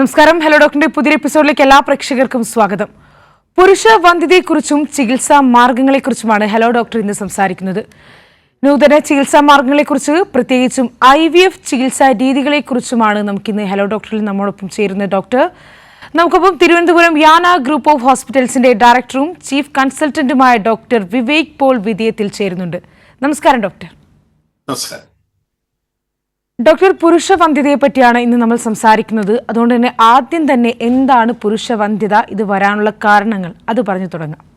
നമസ്കാരം. ഹലോ ഡോക്ടറിന്റെ പുതിയ എപ്പിസോഡിലേക്ക് എല്ലാ പ്രേക്ഷകർക്കും സ്വാഗതം. പുരുഷ വന്ധ്യതയെക്കുറിച്ചും ചികിത്സാ മാർഗങ്ങളെക്കുറിച്ചുമാണ് ഹലോ ഡോക്ടർ ഇന്ന് സംസാരിക്കുന്നത്. നൂതന ചികിത്സാ മാർഗങ്ങളെക്കുറിച്ച് പ്രത്യേകിച്ചും ഐ വി എഫ് ചികിത്സാ രീതികളെക്കുറിച്ചുമാണ് നമുക്കിന്ന് ഹലോ ഡോക്ടറിൽ നമ്മോടൊപ്പം ചേരുന്നത് ഡോക്ടർ നമുക്കൊപ്പം തിരുവനന്തപുരം യാന ഗ്രൂപ്പ് ഓഫ് ഹോസ്പിറ്റൽസിന്റെ ഡയറക്ടറും ചീഫ് കൺസൾട്ടന്റുമായ ഡോക്ടർ വിവേക് പോൾ വിധേയത്തിൽ ചേരുന്നുണ്ട്. നമസ്കാരം ഡോക്ടർ നമസ്കാരം. ഡോക്ടർ പുരുഷ വന്ധ്യതയെ പറ്റിയാണ് ഇന്ന് നമ്മൾ സംസാരിക്കുന്നത്. അതുകൊണ്ട് തന്നെ ആദ്യം തന്നെ എന്താണ് പുരുഷ വന്ധ്യത ഇത് വരാനുള്ള കാരണങ്ങൾ. അത് പറഞ്ഞു തുടങ്ങാം.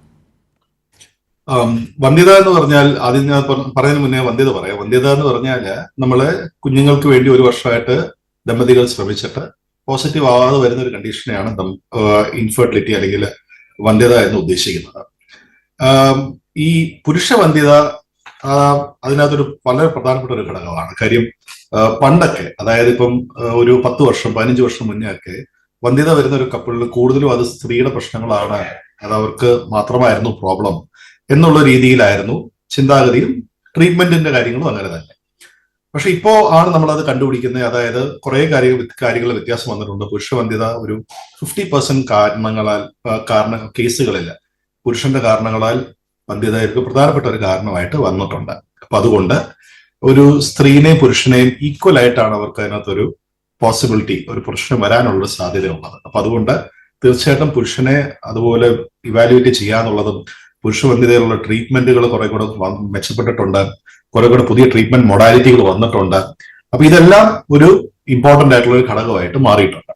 വന്ധ്യത എന്ന് പറഞ്ഞാൽ ആദ്യം ഞാൻ പറ- പറയുന്നതിന് മുന്നേ വന്ധ്യത പറയാം. വന്ധ്യത എന്ന് പറഞ്ഞാൽ നമ്മളെ കുഞ്ഞുങ്ങൾക്ക് വേണ്ടി ഒരു വർഷമായിട്ട് ദമ്പതികൾ ശ്രമിച്ചിട്ട് പോസിറ്റീവ് ആവാതെ വരുന്ന ഒരു കണ്ടീഷനെയാണ് ഇൻഫെർട്ടിലിറ്റി അല്ലെങ്കിൽ വന്ധ്യത എന്ന് ഉദ്ദേശിക്കുന്നത്. ഈ പുരുഷ വന്ധ്യത അതിനകത്തൊരു വളരെ പ്രധാനപ്പെട്ട ഒരു ഘടകമാണ്. കാര്യം പണ്ടൊക്കെ അതായത് ഇപ്പം ഒരു പത്ത് വർഷം പതിനഞ്ച് വർഷം മുന്നേ ഒക്കെ വന്ധ്യത വരുന്ന ഒരു കപ്പിളിൽ കൂടുതലും അത് സ്ത്രീയുടെ പ്രശ്നങ്ങളാണ്. അത് അവർക്ക് മാത്രമായിരുന്നു പ്രോബ്ലം എന്നുള്ള രീതിയിലായിരുന്നു ചിന്താഗതിയും ട്രീറ്റ്മെന്റിന്റെ കാര്യങ്ങളും അങ്ങനെ തന്നെ. പക്ഷെ ഇപ്പോ ആണ് നമ്മൾ അത് കണ്ടുപിടിക്കുന്നത്. അതായത് കുറെ കാര്യങ്ങൾ കാര്യങ്ങൾ വ്യത്യാസം വന്നിട്ടുണ്ട്. പുരുഷവന്ധ്യത ഒരു ഫിഫ്റ്റി പെർസെന്റ് കാരണങ്ങളാൽ കാരണ കേസുകളിൽ പുരുഷന്റെ കാരണങ്ങളാൽ വന്ധ്യത ഒരു പ്രധാനപ്പെട്ട ഒരു കാരണമായിട്ട് വന്നിട്ടുണ്ട്. അപ്പൊ അതുകൊണ്ട് ഒരു സ്ത്രീനെയും പുരുഷനെയും ഈക്വൽ ആയിട്ടാണ് അവർക്ക് അതിനകത്തൊരു പോസിബിലിറ്റി ഒരു പ്രശ്നം വരാനുള്ള സാധ്യതയുള്ളത്. അപ്പൊ അതുകൊണ്ട് തീർച്ചയായിട്ടും പുരുഷനെ അതുപോലെ ഇവാലുവേറ്റ് ചെയ്യാന്നുള്ളതും പുരുഷ വന്ധ്യതയിലുള്ള ട്രീറ്റ്മെന്റുകൾ കുറെ കൂടെ മെച്ചപ്പെട്ടിട്ടുണ്ട്. കുറെ കൂടെ പുതിയ ട്രീറ്റ്മെന്റ് മൊഡാലിറ്റികൾ വന്നിട്ടുണ്ട്. അപ്പൊ ഇതെല്ലാം ഒരു ഇമ്പോർട്ടന്റ് ആയിട്ടുള്ള ഒരു ഘടകമായിട്ട് മാറിയിട്ടുണ്ട്.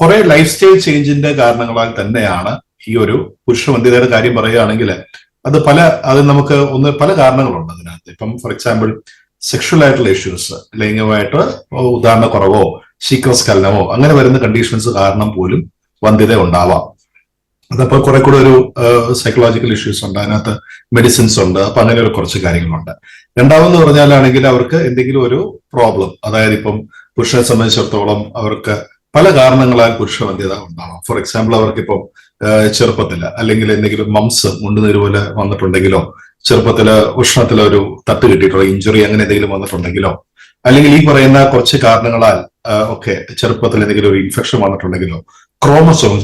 കുറെ ലൈഫ് സ്റ്റൈൽ ചേഞ്ചിന്റെ കാരണങ്ങളാൽ തന്നെയാണ് ഈ ഒരു പുരുഷ വന്ധ്യതയുടെ കാര്യം പറയുകയാണെങ്കിൽ അത് പല അത് നമുക്ക് ഒന്ന് പല കാരണങ്ങളുണ്ട് അതിനകത്ത്. ഇപ്പം ഫോർ എക്സാമ്പിൾ സെക്ഷൽ ആയിട്ടുള്ള ഇഷ്യൂസ് ലൈംഗികമായിട്ട് ഉദാഹരണ കുറവോ ശീക്രസ്ഖലനമോ അങ്ങനെ വരുന്ന കണ്ടീഷൻസ് കാരണം പോലും വന്ധ്യത ഉണ്ടാവാം. അതപ്പോ കുറെ കൂടെ ഒരു സൈക്കോളജിക്കൽ ഇഷ്യൂസ് ഉണ്ട് അതിനകത്ത് മെഡിസിൻസ് ഉണ്ട് അപ്പൊ അങ്ങനെ ഒരു കുറച്ച് കാര്യങ്ങളുണ്ട്. രണ്ടാമെന്ന് പറഞ്ഞാലാണെങ്കിൽ അവർക്ക് എന്തെങ്കിലും ഒരു പ്രോബ്ലം അതായത് ഇപ്പം പുരുഷനെ സംബന്ധിച്ചിടത്തോളം അവർക്ക് പല കാരണങ്ങളാൽ പുരുഷ വന്ധ്യത ഉണ്ടാവാം. ഫോർ എക്സാമ്പിൾ അവർക്കിപ്പം ചെറുപ്പത്തിൽ അല്ലെങ്കിൽ എന്തെങ്കിലും മംസ് മുണ്ടുന്നതിന് പോലെ വന്നിട്ടുണ്ടെങ്കിലോ ചെറുപ്പത്തിൽ ഉഷ്ണത്തിൽ ഒരു തട്ട് കിട്ടിയിട്ടുള്ള ഇഞ്ചുറി അങ്ങനെ എന്തെങ്കിലും വന്നിട്ടുണ്ടെങ്കിലോ അല്ലെങ്കിൽ ഈ പറയുന്ന കുറച്ച് കാരണങ്ങളാൽ ഒക്കെ ചെറുപ്പത്തിൽ എന്തെങ്കിലും ഒരു ഇൻഫെക്ഷൻ വന്നിട്ടുണ്ടെങ്കിലോ ക്രോമസോം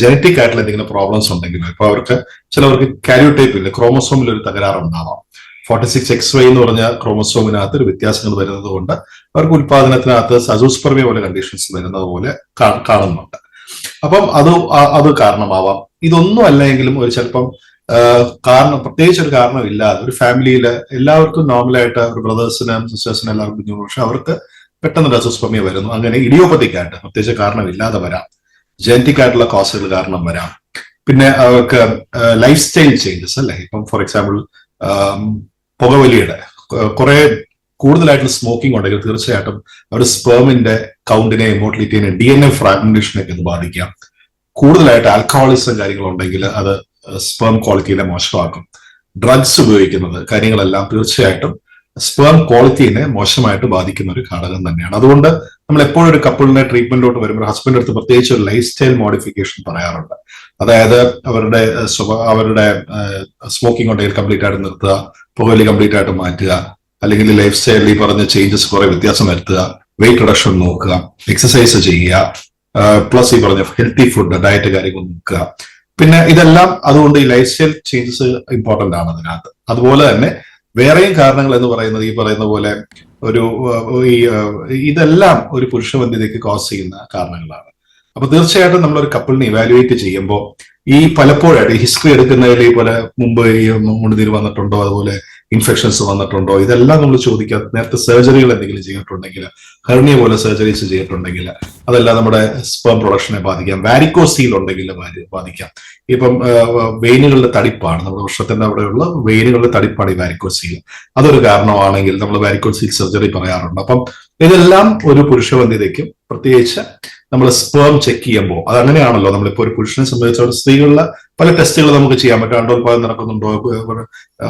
ജനറ്റിക് ആയിട്ടുള്ള എന്തെങ്കിലും പ്രോബ്ലംസ് ഉണ്ടെങ്കിലോ ഇപ്പൊ അവർക്ക് ചിലവർക്ക് കാരിയോടൈപ്പ് ഇല്ല ക്രോമസോമിൽ ഒരു തകരാറുണ്ടാവാം. ഫോർട്ടി സിക്സ് എക്സ് വൈ എന്ന് പറഞ്ഞ ക്രോമസോമിനകത്ത് ഒരു വ്യത്യാസങ്ങൾ വരുന്നത് കൊണ്ട് അവർക്ക് ഉത്പാദനത്തിനകത്ത് സജോസ്പർമിയ പോലെ കണ്ടീഷൻസ് വരുന്നത് പോലെ കാണുന്നുണ്ട്. അപ്പം അത് അത് കാരണമാവാം. ഇതൊന്നും അല്ലെങ്കിലും ഒരു ചിലപ്പം കാരണം പ്രത്യേകിച്ച് ഒരു കാരണം ഇല്ലാതെ ഒരു ഫാമിലിയിൽ എല്ലാവർക്കും നോർമലായിട്ട് ഒരു ബ്രദേഴ്സിനും സിസ്റ്റേഴ്സിനും എല്ലാവർക്കും കുഞ്ഞുങ്ങൾ പക്ഷെ അവർക്ക് പെട്ടെന്ന് ഡസോസ്പമിയ വരുന്നു. അങ്ങനെ ഇഡിയോപ്പത്തിക് ആയിട്ട് പ്രത്യേകിച്ച് കാരണമില്ലാതെ വരാം. ജനറ്റിക് ആയിട്ടുള്ള കോസുകൾ കാരണം വരാം. പിന്നെ അവർക്ക് ലൈഫ് സ്റ്റൈൽ ചേഞ്ചസ് അല്ലേ? ഇപ്പം ഫോർ എക്സാമ്പിൾ പുകവലിയുടെ കുറെ കൂടുതലായിട്ടുള്ള സ്മോക്കിംഗ് ഉണ്ടെങ്കിൽ തീർച്ചയായിട്ടും അവരുടെ സ്പേമിന്റെ കൗണ്ടിനെ മോട്ടിലിറ്റിനെ ഡി എൻ എ ഫ്രാഗ്മെന്റേഷനൊക്കെ ഇത് ബാധിക്കാം. കൂടുതലായിട്ട് ആൽക്കഹോളിസം കാര്യങ്ങളുണ്ടെങ്കിൽ അത് സ്പേം ക്വാളിറ്റിനെ മോശമാക്കും. ഡ്രഗ്സ് ഉപയോഗിക്കുന്നത് കാര്യങ്ങളെല്ലാം തീർച്ചയായിട്ടും സ്പേം ക്വാളിറ്റിനെ മോശമായിട്ട് ബാധിക്കുന്ന ഒരു ഘടകം തന്നെയാണ്. അതുകൊണ്ട് നമ്മൾ എപ്പോഴും ഒരു കപ്പിളിനെ ട്രീറ്റ്മെന്റിലോട്ട് വരുമ്പോൾ ഹസ്ബൻഡ് അടുത്ത് പ്രത്യേകിച്ച് ഒരു ലൈഫ് സ്റ്റൈൽ മോഡിഫിക്കേഷൻ പറയാറുണ്ട്. അതായത് അവരുടെ അവരുടെ സ്മോക്കിംഗ് ഉണ്ടെങ്കിൽ കംപ്ലീറ്റ് ആയിട്ട് നിർത്തുക പുകവലി കംപ്ലീറ്റ് ആയിട്ട് മാറ്റുക അല്ലെങ്കിൽ ലൈഫ് സ്റ്റൈലിൽ ഈ പറഞ്ഞ ചേഞ്ചസ് കുറെ വ്യത്യാസം വരുത്തുക വെയിറ്റ് റിഡക്ഷൻ നോക്കുക എക്സസൈസ് ചെയ്യുക പ്ലസ് ഈ പറഞ്ഞ ഹെൽത്തി ഫുഡ് ഡയറ്റ് കാര്യങ്ങൾ നോക്കുക. പിന്നെ ഇതെല്ലാം അതുകൊണ്ട് ഈ ലൈഫ് സ്റ്റൈൽ ചേഞ്ചസ് ഇമ്പോർട്ടന്റ് ആണ് അതിനകത്ത്. അതുപോലെ തന്നെ വേറെയും കാരണങ്ങൾ എന്ന് പറയുന്നത് ഈ പറയുന്ന പോലെ ഒരു ഈ ഇതെല്ലാം ഒരു പുരുഷബന്ധിതയ്ക്ക് കോസ് ചെയ്യുന്ന കാരണങ്ങളാണ്. അപ്പൊ തീർച്ചയായിട്ടും നമ്മൾ ഒരു കപ്പിളിനെ ഇവാലുവേറ്റ് ചെയ്യുമ്പോൾ ഈ പലപ്പോഴായിട്ട് ഹിസ്റ്ററി എടുക്കുന്നതിൽ പോലെ മുമ്പ് ഈ മുൻതിരി വന്നിട്ടുണ്ടോ അതുപോലെ ഇൻഫെക്ഷൻസ് വന്നിട്ടുണ്ടോ? ഇതെല്ലാം നമ്മൾ ചോദിക്കുക നേരത്തെ സർജറികൾ എന്തെങ്കിലും ചെയ്തിട്ടുണ്ടെങ്കിൽ ഹെർണിയ പോലെ സർജറീസ് ചെയ്തിട്ടുണ്ടെങ്കിൽ അതെല്ലാം നമ്മുടെ സ്പേം പ്രൊഡക്ഷനെ ബാധിക്കാം. വാരിക്കോസീൽ ഉണ്ടെങ്കിൽ ബാധി- ബാധിക്കാം. ഇപ്പം വെയിനുകളുടെ തടിപ്പാണ്. നമ്മുടെ വൃക്ഷത്തിന്റെ അവിടെയുള്ള വെയിനുകളുടെ തടിപ്പാണ് ഈ വാരിക്കോസീൽ അതൊരു കാരണമാണെങ്കിൽ നമ്മൾ വാരിക്കോസീൽ സർജറി പറയാറുണ്ട്. അപ്പം ഇതെല്ലാം ഒരു പുരുഷവന്ധ്യതയ്ക്കും പ്രത്യേകിച്ച് നമ്മൾ സ്പേം ചെക്ക് ചെയ്യുമ്പോൾ അത് അങ്ങനെയാണല്ലോ. നമ്മളിപ്പോ ഒരു പുരുഷനെ സംബന്ധിച്ചിടത്തോളം സ്ത്രീകളിലെ പല ടെസ്റ്റുകൾ നമുക്ക് ചെയ്യാൻ പറ്റും അണ്ടോൽപാദം നടക്കുന്നുണ്ടോ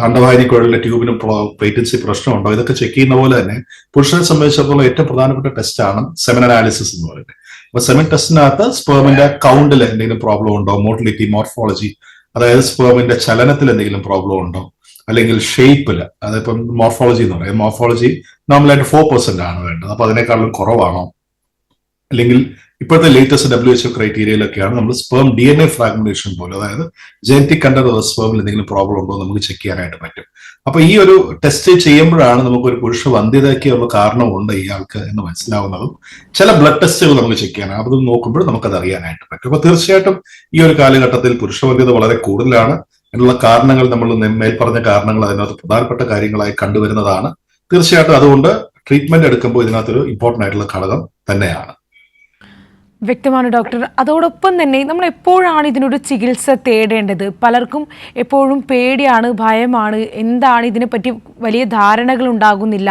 അണ്ടവാഹിനിക്കുഴലിലെ ട്യൂബിന് പേറ്റൻസി പ്രശ്നമുണ്ടോ? ഇതൊക്കെ ചെക്ക് ചെയ്യുന്ന പോലെ തന്നെ പുരുഷനെ സംബന്ധിച്ചിടത്തോളം ഏറ്റവും പ്രധാനപ്പെട്ട ടെസ്റ്റാണ് സെമൻ അനാലിസിസ് എന്ന് പറയുന്നത്. അപ്പൊ സെമൻ ടെസ്റ്റിനകത്ത് സ്പേമിന്റെ കൗണ്ടിൽ എന്തെങ്കിലും പ്രോബ്ലം ഉണ്ടോ? മോട്ടിലിറ്റി മോർഫോളജി അതായത് സ്പേമിന്റെ ചലനത്തിൽ എന്തെങ്കിലും പ്രോബ്ലം ഉണ്ടോ? അല്ലെങ്കിൽ ഷേപ്പിൽ അതിപ്പം മോർഫോളജി എന്ന് പറയുന്നത് മോർഫോളജി നോർമലായിട്ട് ഫോർ പെർസെന്റ് ആണ് വേണ്ടത്. അപ്പൊ അതിനേക്കാളും കുറവാണോ? അല്ലെങ്കിൽ ഇപ്പോഴത്തെ ലേറ്റസ്റ്റ് ഡബ്ല്യു എച്ച് ക്രൈറ്റീരിയയിലൊക്കെയാണ് നമ്മൾ sperm D N A fragmentation പോലും അതായത് ജനറ്റിക് കണ്ടത് സ്പേമിൽ എന്തെങ്കിലും പ്രോബ്ലം ഉണ്ടോ നമുക്ക് ചെക്ക് ചെയ്യാനായിട്ട് പറ്റും. അപ്പൊ ഈ ഒരു ടെസ്റ്റ് ചെയ്യുമ്പോഴാണ് നമുക്ക് ഒരു പുരുഷ വന്ധ്യതയ്ക്കുള്ള കാരണമുണ്ട് ഇയാൾക്ക് എന്ന് മനസ്സിലാവുന്നതും ചില ബ്ലഡ് ടെസ്റ്റുകൾ നമുക്ക് ചെക്ക് ചെയ്യാൻ അത് നോക്കുമ്പോൾ നമുക്കത് അറിയാനായിട്ട് പറ്റും. അപ്പൊ തീർച്ചയായിട്ടും ഈ ഒരു കാലഘട്ടത്തിൽ പുരുഷ വന്ധ്യത വളരെ കൂടുതലാണ് എന്നുള്ള കാരണങ്ങൾ നമ്മൾ മേൽപ്പറഞ്ഞ പറഞ്ഞ കാരണങ്ങൾ അതിനകത്ത് പ്രധാനപ്പെട്ട കാര്യങ്ങളായി കണ്ടുവരുന്നതാണ്. തീർച്ചയായിട്ടും അതുകൊണ്ട് ട്രീറ്റ്മെന്റ് എടുക്കുമ്പോൾ ഇതിനകത്തൊരു ഇമ്പോർട്ടന്റ് ആയിട്ടുള്ള ഘടകം തന്നെയാണ്. വ്യക്തമാണ് ഡോക്ടർ. അതോടൊപ്പം തന്നെ നമ്മൾ എപ്പോഴാണ് ഇതിനൊരു ചികിത്സ തേടേണ്ടത്? പലർക്കും എപ്പോഴും പേടിയാണ് ഭയമാണ്. എന്താണ് ഇതിനെപ്പറ്റി വലിയ ധാരണകൾ ഉണ്ടാകുന്നില്ല.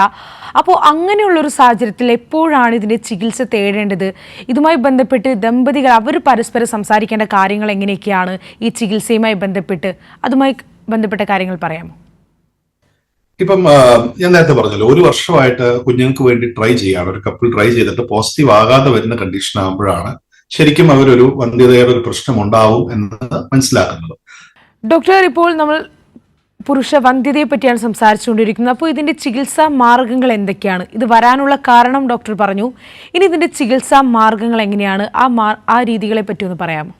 അപ്പോൾ അങ്ങനെയുള്ളൊരു സാഹചര്യത്തിൽ എപ്പോഴാണ് ഇതിന്റെ ചികിത്സ തേടേണ്ടത്? ഇതുമായി ബന്ധപ്പെട്ട് ദമ്പതികൾ അവർ പരസ്പരം സംസാരിക്കേണ്ട കാര്യങ്ങൾ എങ്ങനെയൊക്കെയാണ് ഈ ചികിത്സയുമായി ബന്ധപ്പെട്ട്? അതുമായി ബന്ധപ്പെട്ട കാര്യങ്ങൾ പറയാമോ? ഇപ്പം ഞാൻ നേരത്തെ പറഞ്ഞല്ലോ ഒരു വർഷമായിട്ട് കുഞ്ഞുങ്ങൾക്ക് വേണ്ടി ട്രൈ ചെയ്യാണ്. ഒരു കപ്പിൾ ട്രൈ ചെയ്തിട്ട് പോസിറ്റീവ് ആകാതെ വരുന്ന കണ്ടീഷൻ ആകുമ്പോഴാണ് ശരിക്കും അവരൊരു വന്ധ്യതയുടെ ഒരു പ്രശ്നം ഉണ്ടാവും എന്ന് മനസ്സിലാക്കുന്നത്. ഡോക്ടർ ഇപ്പോൾ നമ്മൾ പുരുഷ വന്ധ്യതയെ പറ്റിയാണ് സംസാരിച്ചുകൊണ്ടിരിക്കുന്നത്. അപ്പോൾ ഇതിന്റെ ചികിത്സാ മാർഗങ്ങൾ എന്തൊക്കെയാണ്? ഇത് വരാനുള്ള കാരണം ഡോക്ടർ പറഞ്ഞു. ഇനി ഇതിന്റെ ചികിത്സാ മാർഗങ്ങൾ എങ്ങനെയാണ്? ആ ആ രീതികളെ പറ്റി ഒന്ന് പറയാമോ?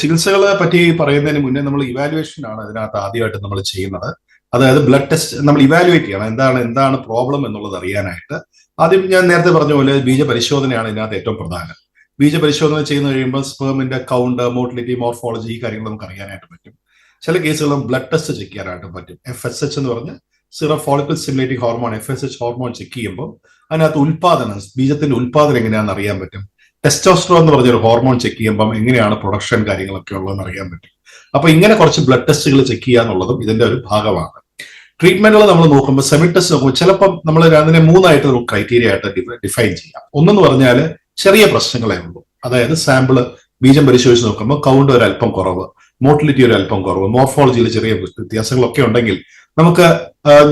ചികിത്സകളെ പറ്റി പറയുന്നതിന് മുന്നേ നമ്മൾ ഇവാലുവേഷൻ ആണ് അതിനകത്ത് ആദ്യമായിട്ട് നമ്മൾ ചെയ്യുന്നത്. അതായത് ബ്ലഡ് ടെസ്റ്റ് നമ്മൾ ഇവാലുവേറ്റ് ചെയ്യണം. എന്താണ് എന്താണ് പ്രോബ്ലം എന്നുള്ളത് അറിയാനായിട്ട്. ആദ്യം ഞാൻ നേരത്തെ പറഞ്ഞ പോലെ ബീജ പരിശോധനയാണ് ഇതിനകത്ത് ഏറ്റവും പ്രധാനം. ബീജ പരിശോധന ചെയ്യുന്ന കഴിയുമ്പോൾ സ്പേമിന്റെ കൗണ്ട് മോട്ടിലിറ്റി മോർഫോളജി ഈ കാര്യങ്ങൾ നമുക്ക് അറിയാനായിട്ട് പറ്റും. ചില കേസുകളും ബ്ലഡ് ടെസ്റ്റ് ചെക്ക് ചെയ്യാനായിട്ട് പറ്റും. എഫ് എസ് എച്ച് എന്ന് പറഞ്ഞ് zero follicle stimulating hormone F S H hormone check ചെയ്യുമ്പോൾ അതിനകത്ത് ഉൽപാദനം ബീജത്തിന്റെ ഉൽപാദനം എങ്ങനെയാണെന്ന് അറിയാൻ പറ്റും. ടെസ്റ്റോസ്ട്രോ എന്ന് പറഞ്ഞൊരു ഹോർമോൺ ചെക്ക് ചെയ്യുമ്പോൾ എങ്ങനെയാണ് പ്രൊഡക്ഷൻ കാര്യങ്ങളൊക്കെ ഉള്ളതെന്ന് അറിയാൻ പറ്റും. അപ്പൊ ഇങ്ങനെ കുറച്ച് ബ്ലഡ് ടെസ്റ്റുകൾ ചെക്ക് ചെയ്യാന്നുള്ളതും ഇതിന്റെ ഒരു ഭാഗമാണ്. ട്രീറ്റ്മെന്റുകൾ നമ്മൾ നോക്കുമ്പോൾ സെമി ടെസ്റ്റ് നോക്കുമ്പോൾ ചിലപ്പം നമ്മൾ അതിനെ മൂന്നായിട്ട് നമുക്ക് ക്രൈറ്റീരിയ ആയിട്ട് ഡിഫൈൻ ചെയ്യാം. ഒന്നെന്ന് പറഞ്ഞാൽ ചെറിയ പ്രശ്നങ്ങളേ ഉള്ളൂ. അതായത് സാമ്പിൾ ബീജം പരിശോധിച്ച് നോക്കുമ്പോൾ കൗണ്ട് ഒരു അല്പം കുറവ് മോട്ടിലിറ്റി ഒരു അല്പം കുറവ് മോർഫോളജിയിൽ ചെറിയ വ്യത്യാസങ്ങളൊക്കെ ഉണ്ടെങ്കിൽ നമുക്ക്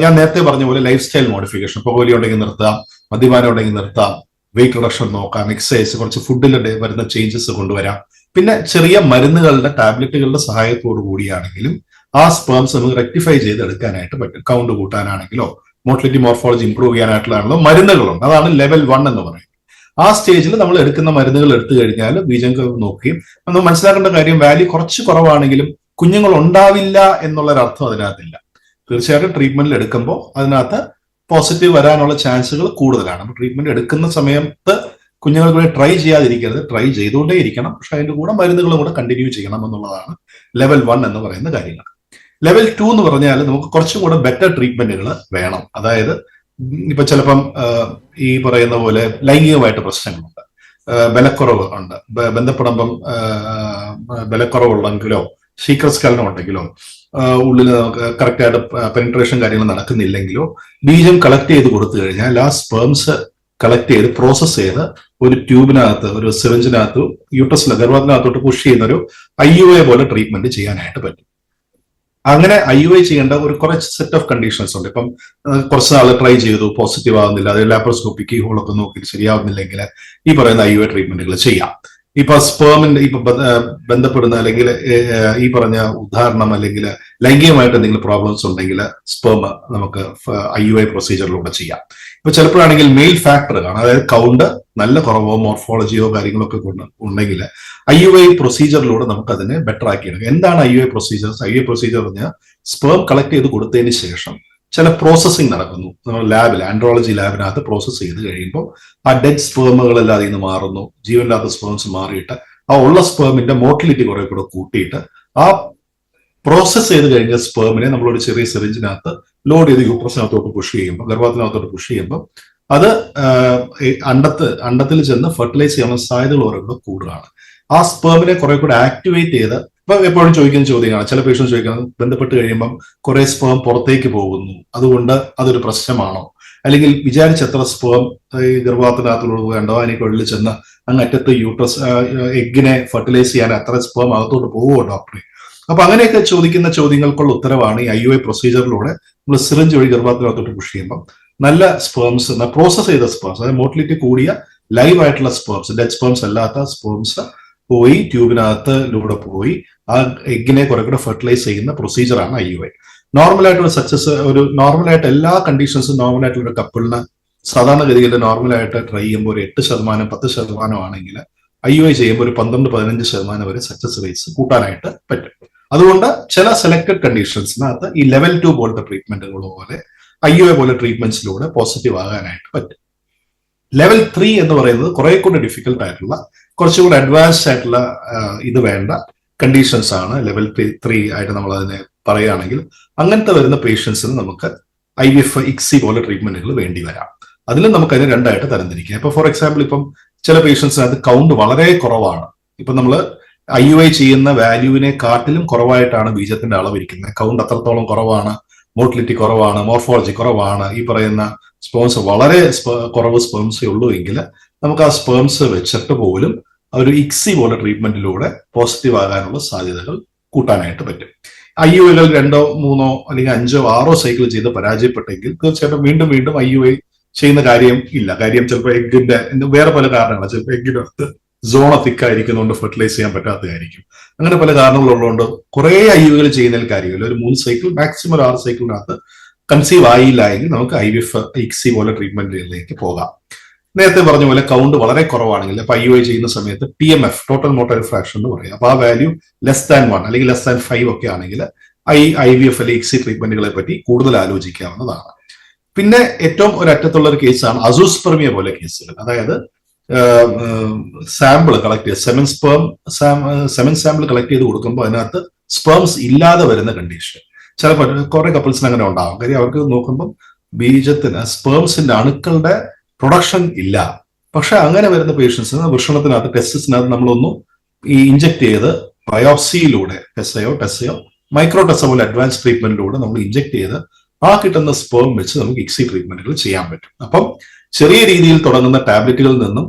ഞാൻ നേരത്തെ പറഞ്ഞ പോലെ ലൈഫ് സ്റ്റൈൽ മോഡിഫിക്കേഷൻ പുകവലി ഉണ്ടെങ്കിൽ നിർത്താം മദ്യപാനം ഉണ്ടെങ്കിൽ നിർത്താം വെയിറ്റ് റിഡക്ഷൻ നോക്കാം എക്സസൈസ് കുറച്ച് ഫുഡിൽ വരുന്ന ചേഞ്ചസ് കൊണ്ടുവരാം. പിന്നെ ചെറിയ മരുന്നുകളുടെ ടാബ്ലറ്റുകളുടെ സഹായത്തോടു കൂടിയാണെങ്കിലും ആ സ്പേംസ് നമുക്ക് റെക്ടിഫൈ ചെയ്തെടുക്കാനായിട്ട് പറ്റും. കൗണ്ട് കൂട്ടാനാണെങ്കിലോ മോട്ടിലിറ്റി മോർഫോളജി ഇംപ്രൂവ് ചെയ്യാനായിട്ടുള്ള മരുന്നുകളുണ്ട്. അതാണ് ലെവൽ വൺ എന്ന് പറയുന്നത്. ആ സ്റ്റേജിൽ നമ്മൾ എടുക്കുന്ന മരുന്നുകൾ എടുത്തു കഴിഞ്ഞാൽ ബീജം നോക്കുകയും നമ്മൾ മനസ്സിലാക്കേണ്ട കാര്യം വാല്യൂ കുറച്ച് കുറവാണെങ്കിലും കുഞ്ഞുങ്ങൾ ഉണ്ടാവില്ല എന്നുള്ളൊരർത്ഥം അതിനകത്തില്ല. തീർച്ചയായിട്ടും ട്രീറ്റ്മെന്റിൽ എടുക്കുമ്പോൾ അതിനകത്ത് പോസിറ്റീവ് വരാനുള്ള ചാൻസുകൾ കൂടുതലാണ്. അപ്പൊ ട്രീറ്റ്മെന്റ് എടുക്കുന്ന സമയത്ത് കുഞ്ഞുങ്ങൾക്ക് വേണ്ടി ട്രൈ ചെയ്യാതിരിക്കരുത്. ട്രൈ ചെയ്തുകൊണ്ടേ ഇരിക്കണം പക്ഷെ അതിന്റെ കൂടെ മരുന്നുകളും കൂടെ കണ്ടിന്യൂ ചെയ്യണം എന്നുള്ളതാണ് ലെവൽ വൺ എന്ന് പറയുന്ന കാര്യങ്ങൾ. ലെവൽ ടു എന്ന് പറഞ്ഞാൽ നമുക്ക് കുറച്ചും കൂടെ ബെറ്റർ ട്രീറ്റ്മെന്റുകൾ വേണം. അതായത് ഇപ്പൊ ചിലപ്പം ഈ പറയുന്ന പോലെ ലൈംഗികമായിട്ട് പ്രശ്നങ്ങളുണ്ട്. ബലക്കുറവ് ഉണ്ട്. ബന്ധപ്പെടുമ്പം ബലക്കുറവുള്ളെങ്കിലോ ശീക്രസ്ഖലനം ഉണ്ടെങ്കിലോ ഉള്ളിൽ നമുക്ക് കറക്റ്റായിട്ട് പെനിട്രേഷൻ കാര്യങ്ങൾ നടക്കുന്നില്ലെങ്കിലോ ബീജം കളക്ട് ചെയ്ത് കൊടുത്തു കഴിഞ്ഞാൽ ആ സ്പേംസ് കളക്ട് ചെയ്ത് പ്രോസസ് ചെയ്ത് ഒരു ട്യൂബിനകത്ത് ഒരു സിറിഞ്ചിനകത്ത് യൂട്ടസിലെ ഗർഭത്തിനകത്തോട്ട് പുഷ് ചെയ്യുന്ന ഒരു ഐ യു എ പോലെ ട്രീറ്റ്മെന്റ് ചെയ്യാനായിട്ട് പറ്റും. അങ്ങനെ ഐ യു ഐ ചെയ്യേണ്ട ഒരു കുറച്ച് സെറ്റ് ഓഫ് കണ്ടീഷൻസ് ഉണ്ട്. ഇപ്പം കുറച്ച് നാൾ ട്രൈ ചെയ്തു പോസിറ്റീവ് ആവുന്നില്ല അത് ലാപ്രോസ്കോപ്പിക്ക് ഹോളൊക്കെ നോക്കി ശരിയാവുന്നില്ലെങ്കിൽ ഈ പറയുന്ന ഐ യു ഐ ട്രീറ്റ്മെന്റുകൾ ചെയ്യാം. ഇപ്പൊ സ്പേമിന്റെ ഇപ്പൊ ബന്ധപ്പെടുന്ന അല്ലെങ്കിൽ ഈ പറഞ്ഞ ഉദാഹരണം അല്ലെങ്കിൽ ലൈംഗികമായിട്ട് എന്തെങ്കിലും പ്രോബ്ലംസ് ഉണ്ടെങ്കിൽ സ്പേം നമുക്ക് ഐ യു ഐ പ്രൊസീജിയറിലൂടെ ചെയ്യാം. ഇപ്പൊ ചിലപ്പോഴാണെങ്കിൽ മെയിൽ ഫാക്ടർ കാണാം. അതായത് കൗണ്ട് നല്ല കുറവോ മോർഫോളജിയോ കാര്യങ്ങളൊക്കെ കൊണ്ട് ഉണ്ടെങ്കിൽ ഐ യു ഐ പ്രൊസീജിയറിലൂടെ നമുക്ക് അതിനെ ബെറ്റർ ആക്കിയെടുക്കാം. എന്താണ് I U I procedures I U I procedure പറഞ്ഞാൽ സ്പേം കളക്ട് ചെയ്ത് കൊടുത്തതിന് ശേഷം ചില പ്രോസസ്സിംഗ് നടക്കുന്നു. നമ്മൾ ലാബിൽ ആൻഡ്രോളജി ലാബിനകത്ത് പ്രോസസ്സ് ചെയ്ത് കഴിയുമ്പോൾ ആ ഡെഡ് സ്പേമുകളെല്ലാം അതിൽ നിന്ന് മാറുന്നു. ജീവനില്ലാത്ത സ്പേംസ് മാറിയിട്ട് ആ ഉള്ള സ്പേമിന്റെ മോട്ടിലിറ്റി കുറെ കൂടെ കൂട്ടിയിട്ട് ആ പ്രോസസ്സ് ചെയ്ത് കഴിഞ്ഞ സ്പേമിനെ നമ്മളൊരു ചെറിയ സിറിഞ്ചിനകത്ത് ലോഡ് ചെയ്ത് യൂട്രസിനകത്തോട്ട് പുഷ് ചെയ്യുമ്പോൾ ഗർഭത്തിനകത്തോട്ട് പുഷ് ചെയ്യുമ്പോൾ അത് അണ്ടത്ത് അണ്ടത്തിൽ ചെന്ന് ഫെർട്ടിലൈസ് ചെയ്യാനുള്ള സാധ്യതകൾ കൂടെ കൂടുതലാണ്. ആ സ്പേമിനെ കുറെ കൂടെ ആക്ടിവേറ്റ് ചെയ്ത് ഇപ്പൊ എപ്പോഴും ചോദിക്കുന്ന ചോദ്യമാണ് ചില പേഷ്യൻസ് ചോദിക്കുന്നത് ബന്ധപ്പെട്ട് കഴിയുമ്പം കുറെ സ്പേം പുറത്തേക്ക് പോകുന്നു. അതുകൊണ്ട് അതൊരു പ്രശ്നമാണോ? അല്ലെങ്കിൽ വിചാരിച്ചത്ര സ്പേം ഈ ഗർഭത്തിനകത്തോട് അണ്ടവാനിക്കുള്ളിൽ ചെന്ന് അങ്ങ് അറ്റത്ത് യൂട്രസ് എഗ്ഗിനെ ഫെർട്ടിലൈസ് ചെയ്യാൻ അത്ര സ്പേം അകത്തോട്ട് പോകുമോ ഡോക്ടറെ അപ്പൊ അങ്ങനെയൊക്കെ ചോദിക്കുന്ന ചോദ്യങ്ങൾക്കുള്ള ഉത്തരവാണ് ഈ ഐ യു ഐ പ്രൊസീജിയറിലൂടെ നമ്മൾ സിറിഞ്ച് വഴി ഗർഭാത്തിനകത്തോട്ട് പുഷ് ചെയ്യുമ്പോൾ നല്ല സ്പേംസ് പ്രോസസ് ചെയ്ത സ്പേംസ് അതായത് മോട്ടിലിറ്റി കൂടിയ ലൈവ് ആയിട്ടുള്ള സ്പേംസ് ഡെഡ് സ്പേംസ് അല്ലാത്ത സ്പേംസ് പോയി ട്യൂബിനകത്ത് ലൂടെ പോയി ആ എഗ്ഗിനെ കുറെ കൂടെ ഫെർട്ടിലൈസ് ചെയ്യുന്ന പ്രൊസീജിയറാണ് ഐ യു ഐ നോർമൽ ആയിട്ടുള്ള സക്സസ് ഒരു നോർമൽ ആയിട്ട് എല്ലാ കണ്ടീഷൻസും നോർമൽ ആയിട്ടുള്ള ഒരു കപ്പിളിന് സാധാരണഗതിയിൽ നോർമലായിട്ട് ട്രൈ ചെയ്യുമ്പോൾ ഒരു എട്ട് ശതമാനം പത്ത് ശതമാനം ആണെങ്കിൽ ഐ യു ഐ ചെയ്യുമ്പോൾ ഒരു പന്ത്രണ്ട് പതിനഞ്ച് ശതമാനം വരെ സക്സസ് റേറ്റ്സ് കൂട്ടാനായിട്ട് പറ്റും. അതുകൊണ്ട് ചില സെലക്ടഡ് കണ്ടീഷൻസിനകത്ത് ഈ ലെവൽ ടു പോലത്തെ ട്രീറ്റ്മെന്റുകൾ പോലെ ഐ യു എ പോലെ ട്രീറ്റ്മെന്റ്സിലൂടെ പോസിറ്റീവ് ആകാനായിട്ട് പറ്റും. ലെവൽ ത്രീ എന്ന് പറയുന്നത് കുറെ കൂടി ഡിഫിക്കൽട്ട് ആയിട്ടുള്ള കുറച്ചുകൂടി അഡ്വാൻസ്ഡ് ആയിട്ടുള്ള ഇത് വേണ്ട കണ്ടീഷൻസ് ആണ്. ലെവൽ ത്രീ ആയിട്ട് നമ്മൾ അതിനെ പറയുകയാണെങ്കിൽ അങ്ങനത്തെ വരുന്ന പേഷ്യൻസിന് നമുക്ക് ഐ വി എഫ് ഇക്സി പോലെ ട്രീറ്റ്മെന്റുകൾ വേണ്ടി വരാം. അതിലും നമുക്ക് അതിനെ രണ്ടായിട്ട് തരംതിരിക്കാം. ഇപ്പൊ ഫോർ എക്സാമ്പിൾ ഇപ്പം ചില പേഷ്യൻസിനകത്ത് കൗണ്ട് വളരെ കുറവാണ്. ഇപ്പൊ നമ്മൾ ഐ യു ഐ ചെയ്യുന്ന വാല്യൂവിനെ കാട്ടിലും കുറവായിട്ടാണ് ബീജത്തിന്റെ അളവ് ഇരിക്കുന്നത്. കൗണ്ട് അത്രത്തോളം കുറവാണ്. മോട്ടിലിറ്റി കുറവാണ് മോർഫോളജി കുറവാണ്. ഈ പറയുന്ന സ്പേംസ് വളരെ കുറവ് സ്പേംസേ ഉള്ളൂ എങ്കിൽ നമുക്ക് ആ സ്പേംസ് വെച്ചിട്ട് പോലും ഒരു ഇക്സി പോലെ ട്രീറ്റ്മെന്റിലൂടെ പോസിറ്റീവ് ആകാനുള്ള സാധ്യതകൾ കൂട്ടാനായിട്ട് പറ്റും. ഐ യു എല്ലിൽ രണ്ടോ മൂന്നോ അല്ലെങ്കിൽ അഞ്ചോ ആറോ സൈക്കിൾ ചെയ്ത് പരാജയപ്പെട്ടെങ്കിൽ തീർച്ചയായിട്ടും വീണ്ടും വീണ്ടും ഐ യു ഐ ചെയ്യുന്ന കാര്യം ഇല്ല. കാര്യം ചിലപ്പോൾ എഗ്ഗിന്റെ വേറെ പല കാരണങ്ങളാണ് ചിലപ്പോൾ എഗ്ഗിനടുത്ത് സോണ തിക്കായിരിക്കുന്നതുകൊണ്ട് ഫെർട്ടിലൈസ് ചെയ്യാൻ പറ്റാത്തതായിരിക്കും. അങ്ങനെ പല കാരണങ്ങളുള്ളതുകൊണ്ട് കുറെ ഐ വികൾ ചെയ്യുന്നതിൽ കാര്യമില്ല. ഒരു മൂന്ന് സൈക്കിൾ മാക്സിമം ഒരു ആറ് സൈക്കിളിനകത്ത് കൺസീവ് ആയില്ല എങ്കിൽ നമുക്ക് ഐ വി എഫ് ഇക്സി പോലെ ട്രീറ്റ്മെന്റിലേക്ക് പോകാം. നേരത്തെ പറഞ്ഞ പോലെ കൗണ്ട് വളരെ കുറവാണെങ്കിൽ അപ്പൊ ഐ ഐ ചെയ്യുന്ന സമയത്ത് T M F total motor fraction എന്ന് പറയും. അപ്പൊ ആ വാല്യൂ ലെസ് ദാൻ വൺ അല്ലെങ്കിൽ ലെസ് ദാൻ ഫൈവ് ഒക്കെ ആണെങ്കിൽ ഐ ഐ വി എഫ് അല്ലെങ്കിൽ ഇക്സി ട്രീറ്റ്മെന്റുകളെ പറ്റി കൂടുതൽ ആലോചിക്കാവുന്നതാണ്. പിന്നെ ഏറ്റവും ഒരു അറ്റത്തുള്ള ഒരു കേസാണ് അസൂസ്പെർമിയ പോലെ കേസുകൾ അതായത് സാമ്പിൾ കളക്ട് ചെയ്ത് semen sperm semen sample collect ചെയ്ത് കൊടുക്കുമ്പോൾ അതിനകത്ത് സ്പേംസ് ഇല്ലാതെ വരുന്ന കണ്ടീഷൻ ചില കുറെ കപ്പിൾസിന് അങ്ങനെ ഉണ്ടാവും. കാര്യം അവർക്ക് നോക്കുമ്പോൾ ബീജത്തിന് സ്പേംസിന്റെ അണുക്കളുടെ പ്രൊഡക്ഷൻ ഇല്ല. പക്ഷെ അങ്ങനെ വരുന്ന പേഷ്യൻസിന് വൃഷണത്തിനകത്ത് ടെസ്റ്റിസിനകത്ത് നമ്മളൊന്നും ഈ ഇഞ്ചക്ട് ചെയ്ത് ബയോപ്സിയിലൂടെ ടെസ്സയോ ടെസ്സയോ മൈക്രോ ടെസ്സ പോലെ അഡ്വാൻസ് ട്രീറ്റ്മെന്റിലൂടെ നമ്മൾ ഇഞ്ചക്ട് ചെയ്ത് ആ കിട്ടുന്ന സ്പേം വെച്ച് നമുക്ക് ഇക്സി ട്രീറ്റ്മെന്റുകൾ ചെയ്യാൻ പറ്റും. അപ്പം ചെറിയ രീതിയിൽ തുടങ്ങുന്ന ടാബ്ലറ്റുകളിൽ നിന്നും